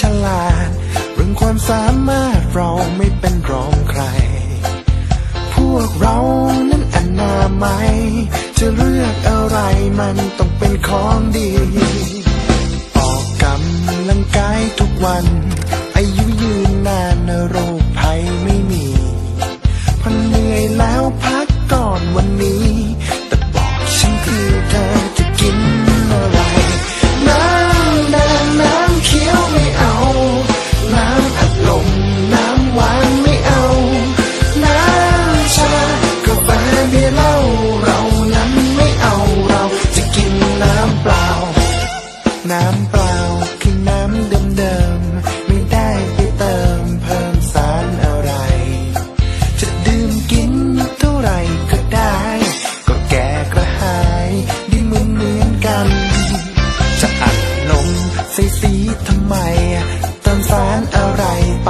ฉลาด เรื่องความสามารถเราไม่เป็นรองใคร พวกเรานั้นอันนาไม่จะเลือกอะไรมันต้องเป็นของดีออกกำลังกายทุกวัน อายุยืนนานโรำไมเติมสานอะไรไป